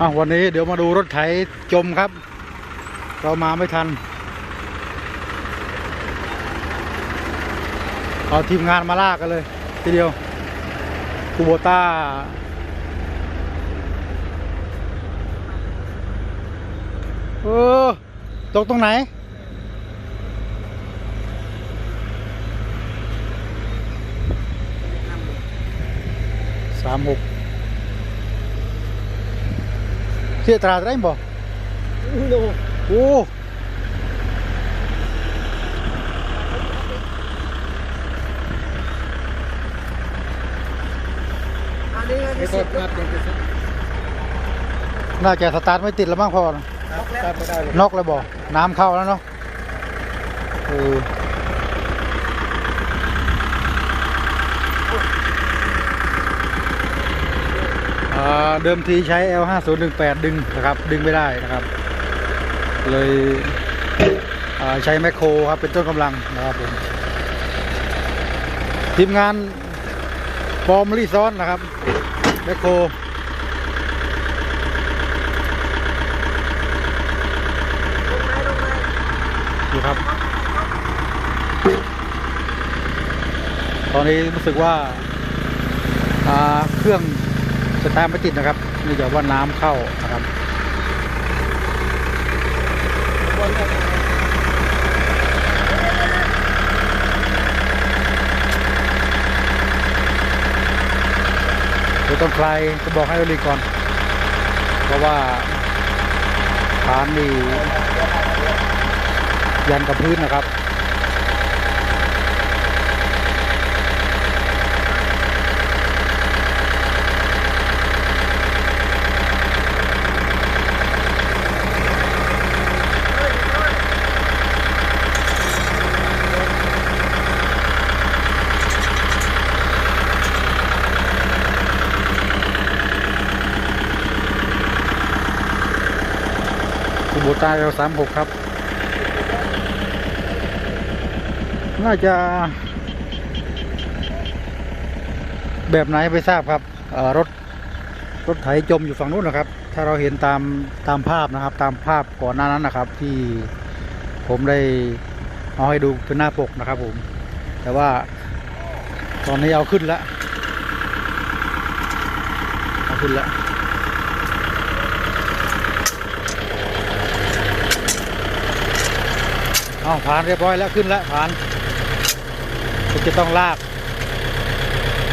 อะวันนี้เดี๋ยวมาดูรถไถจมครับ เรามาไม่ทัน เอาทีมงานมาลากกันเลย ทีเดียวคูโบต้าเออตกตรงไหน สามหก เสียตราดไรบ่โน่โอ้อันนี้ก็ไม่สิต้บนนับยังจะสิบน่าจะสตาร์ทไม่ติดแล้วมั้งพ่อนะตัดไม่ได้เลยนอกเลยบ่น้ำเข้าแล้วเนาะเออ เดิมทีใช้ L5018 ดึงนะครับ ดึงไม่ได้นะครับ เลยใช้แมคโครครับเป็นต้นกำลังนะครับผมทีมงานฟอร์มรีซอนนะครับแมคโครดูครับ ตอนนี้รู้สึกว่าอ่าเครื่อง สตาร์ทไม่ติดนะครับเนื่องจากว่าน้ำเข้านะครับเดี๋ยวต้องคลายจะบอกให้เราลีก่อน เพราะว่าฐานนี่ยันกับพื้นนะครับ ตาเราสามหกครับ น่าจะ แบบไหนไม่ทราบครับรถรถไถจมอยู่ฝั่งนู้นนะครับ ถ้าเราเห็นตามตามภาพนะครับ ตามภาพก่อนหน้านั้นนะครับ ที่ผมได้เอาให้ดูเป็นหน้าปกนะครับผม แต่ว่าตอนนี้เอาขึ้นแล้วเอาขึ้นแล้ว เอาผ่านเรียบร้อยแล้วขึ้นแล้วผ่านก็จะต้องลาก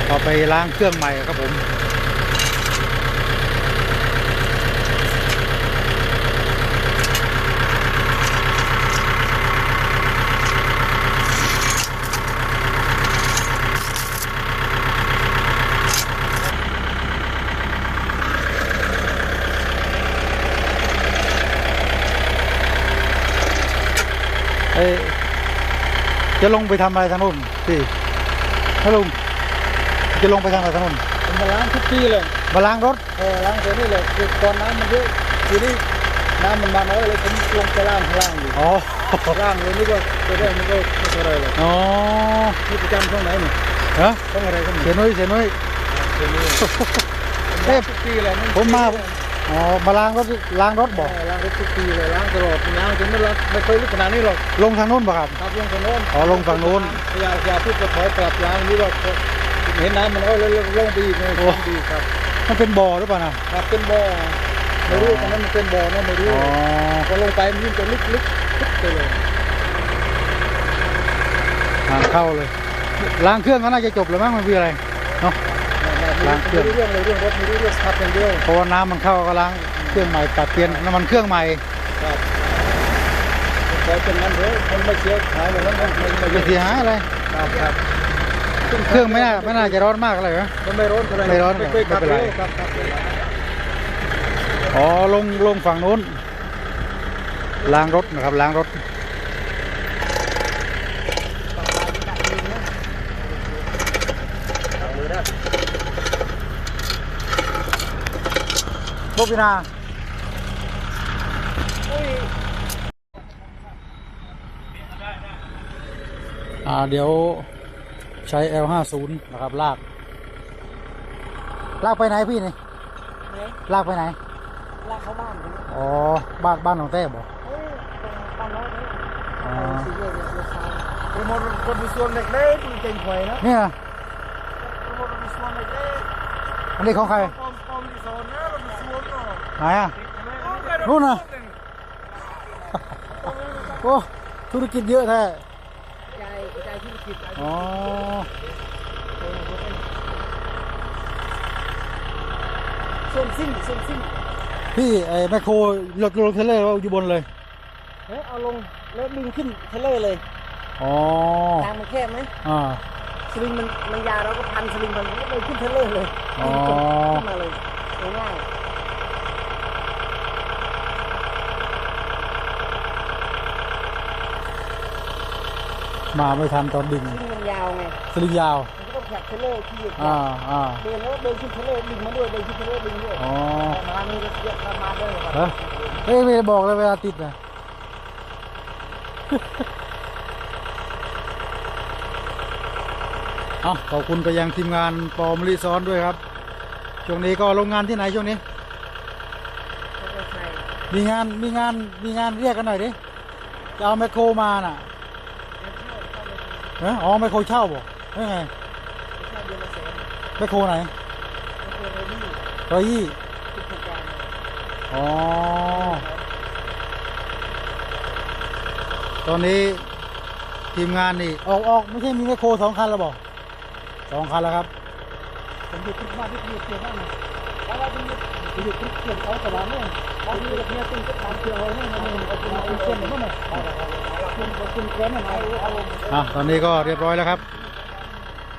เอาไปล้างเครื่องใหม่ครับผม เอ้ย จะลงไปทำอะไรทางนู้นพี่ถ้าลุงจะลงไปทำอะไรทางนู้นผมมาล้างทุกปีเลยมาล้างรถเออล้างตัวนี้เลยคือตอนน้ำมันเยอะทีนี้น้ำมันมาน้อยเลยผมลงไปล้างข้างล่างอยู่อ๋อล้างเลยนี่ก็ตัวได้มันก็ไม่เท่าไรหรอกอ๋อนี่ประจำช่องไหนนี่ฮะช่องอะไรกันเสียนุ้ยเสียนุ้ยเสียนี่เอ๊ะทุกปีเลยผมมา อ๋อมาล้างรถล้างรถบอกเออล้างรถทุกปีเลยล้างตลอดล้างจนไม่ล้างไม่เคยลึกขนาดนี้หรอกลงทางนู้นป่ะครับครับลงฝั่งโน้นอ๋อลงฝั่งโน้นอย่าอย่าพูดจะถอยกลับล้างนี่ว่าเห็นน้ำมันก็เลยลงไปอีกเลยลงไปอีกครับ มันเป็นบ่อหรือเปล่านะครับเป็นบ่อไม่รู้ตอนนั้นมันเป็นบ่อนะไม่รู้อ๋อพอลงไปมันยิ่งจะลึกลึกลึกไปเลยทางเข้าเลยล้างเครื่องก็น่าจะจบแล้วมั้งมันคืออะไรเนาะ ล้างเครื่องไม่รู้เรื่องเลยเรื่องรถไม่รู้เรื่องสตาร์ทอย่างเดียวเพราะว่าน้ำมันเข้าก็ล้างเครื่องใหม่ตัดเปลี่ยนน้ำมันเครื่องใหม่ครับขอเป็นนั้นเถอะมันไม่เสียหายเลยนั้นมันไม่ไม่ไม่เสียหายอะไรครับครับเครื่องไม่น่าไม่น่าจะร้อนมากอะไรนะมันไม่ร้อนเท่าไหร่ไม่ร้อนไม่เคยขับไม่เป็นไรเร็วครับครับอ๋อลงลงฝั่งนู้นล้างรถนะครับล้างรถ พวกพี่นาอ่าเดี๋ยวใช้ L50 นะครับ ลาก ลากไปไหนพี่นี่ ลากไปไหน ลากเข้าบ้านผมอ๋อ บ้านบ้านของแต้บอกเฮ้ยตรงบ้านน้อยนี่อ๋อสีเลือดเนี่ยเลือดซ้ายโปรโมทคนมีส่วนเล็กๆมันเก่งหวยนะเนี่ยโปรโมทมีส่วนเล็กอันนี้ของใคร ไหนอะนู่นน่ะโอ้ธุรกิจเยอะแท้ใจใจธุรกิจอ๋อส่วนซิ่งส่วนซิ่งพี่ไอ้แมคโครรถรถเทรลเลอร์เราอยู่บนเลยเฮ้ยเอาลงแล้วดึงขึ้นเทเลอร์เลยอ๋อทางมันแคบไหมอ่าสลิงมันมันยาวเราก็พันสลิงมันก็เลยขึ้นเทเลอร์เลยอ๋อขึ้นมาเลยง่าย มาไม่ทันตอนดึงๆสลิงมันยาวไงสลิงยาวมันก็ต้องแผกเทเลอร์ที่อ่าอ่าเดินแล้วเดินขึ้นเทเลอร์ดึงมาด้วยเดินขึ้นเทเลอร์ดึงด้วยอ๋อมานี่ก็เยอะมาด้วยฮะเอ้ยไม่ได้บอกเลยเวลาติดนะเอาขอบคุณไปยังทีมงานปอมรีซอนด้วยครับ ช่วงนี้ก็ลงงานที่ไหนช่วงนี้ใช่มีงานมีงานมีงานเรียกกันหน่อยดิจะเอาแมคโครมาน่ะ เอออ๋อแมคโครเช่าบ่เฮ้ยไงใช่เดือนละแสนแมโครไหนมันเป็นเรนนี่ร้อยยี่ทุกโครงการอ๋อ ตอนนี้ทีมงานนี่ออกออกไม่ใช่มีแมคโครสองคันแล้วบอกสองคันแล้วครับ ผมอยู่ที่บ้านที่อยู่เชียงใหม่นะแล้วเราอยู่อยู่ที่เชียงเขาตลอดเนี่ยบางทีเนี่ยตึ้งก็ตามเชียงเขาเนี่ย อะไรเอาอะตอนนี้ก็เรียบร้อยแล้วครับ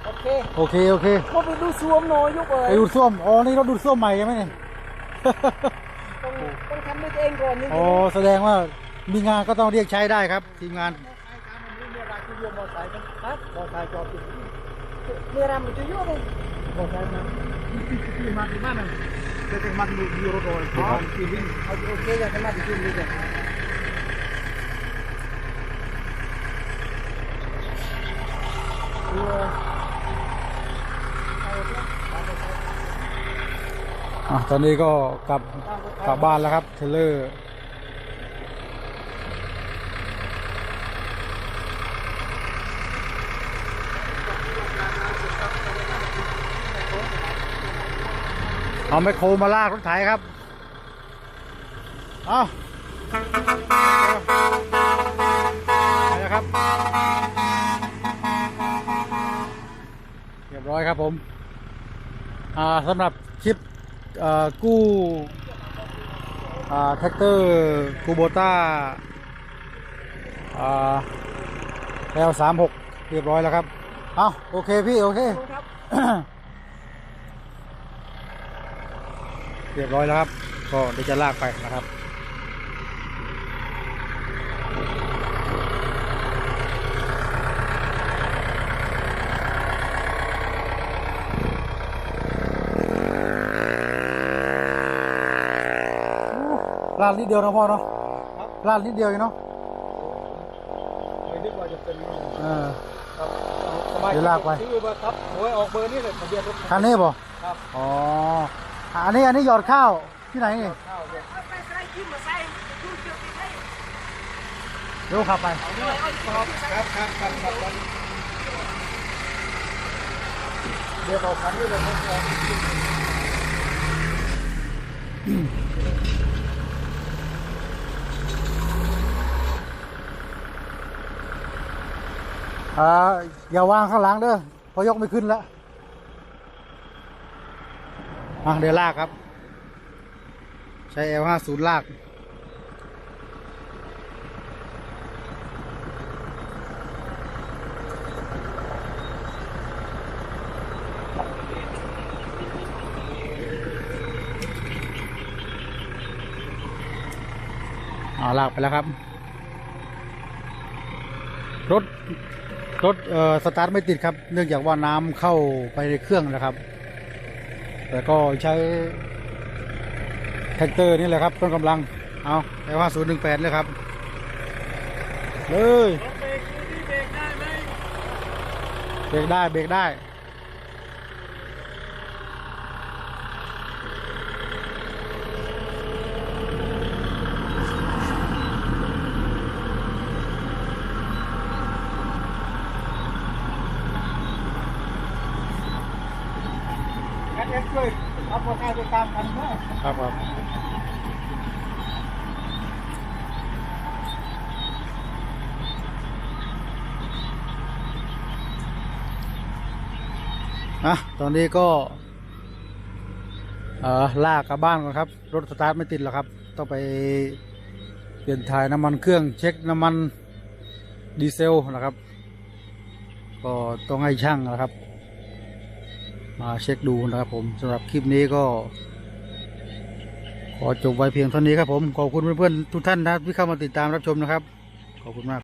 โอเคโอเคโอเคก็ไปดูสวมหน่อยยกเอ๋ไปยดูดส้วมอ๋อนี่เราดูดส้วมใหม่ใช่ไหมเนี่ย ต้องต้องทำด้วยตัวเองก่อนนี่อ๋อแสดงว่ามีงานก็ต้องเรียกใช้ได้ครับทีมงานครับมอไซค์จอดอยู่เมื่อรำมันจะยุ่งเลยมอไซค์มาที่มาที่นั่นน่ะจะจะมันอยู่รถโดยอ๋อที่วิ่งเอาโอเคอย่างนั้นที่จุ่มนี่จ้ะ อะตอนนี้ก็กลับกลับบ้านแล้วครับ เทรลเลอร์เอาไมโครมาลากรถไถครับ เอาไปแล้วครับ รียบร้อยครับผมอ่าสำหรับคลิปอ่ากู้อ่าแท็กเตอร์คูโบต้าอ่าแอลสามหกเรียบร้อยแล้วครับ เอาโอเคพี่ โอเคครับเรียบร้อยแล้วครับ ก็เดี๋ยวจะลากไปนะครับ ลาดนิดเดียวนะพ่อเนาะลาดนิดเดียวเองเนาะไม่นึกว่าจะเป็นเออ ครับสบายเดี๋ยวลากไป ซื้อเบอร์ครับหวยออกเบอร์นี่เลยทะเบียนรถคันนี้บ่ครับอ๋ออะอันนี้อันนี้หยอดข้าวที่ไหนนี่ข้าวเนี่ยเดี๋ยวขับไป ครับครับครับครับครับเดี๋ยวเอาคันนี้เลยครับ อ่าอย่าวางข้างหลังเด้อพอยกไม่ขึ้นแล้วอะเดี๋ยวลากครับ ใช้ L50 ลากอ่าลากไปแล้วครับ รถ รถเอ่อสตาร์ทไม่ติดครับ เนื่องจากว่าน้ำเข้าไปในเครื่องนะครับ แต่ก็ใช้แท็กเตอร์นี่แหละครับต้นกำลัง เอาแปลว่าศูนย์หนึ่งแปดเลยครับ เลยเบรกนี่เบรกได้ไหมเบรกได้ เบรกได้ ดเอ็กซ์ช่วยเอาพอใครไปตามกันด้ครับครับอะตอนนี้ก็ เอ่อลากกลับบ้านก่อนครับ รถสตาร์ทไม่ติดหรอกครับ ต้องไปเปลี่ยนถ่ายน้ำมันเครื่องเช็คน้ำมันดีเซลนะครับ ก็ต้องให้ช่างนะครับ มาเช็คดูนะครับผมสำหรับคลิปนี้ก็ ขอจบไว้เพียงเท่านี้ครับผม ขอบคุณเพื่อนๆทุกท่านนะที่เข้ามาติดตามรับชมนะครับ ขอบคุณมาก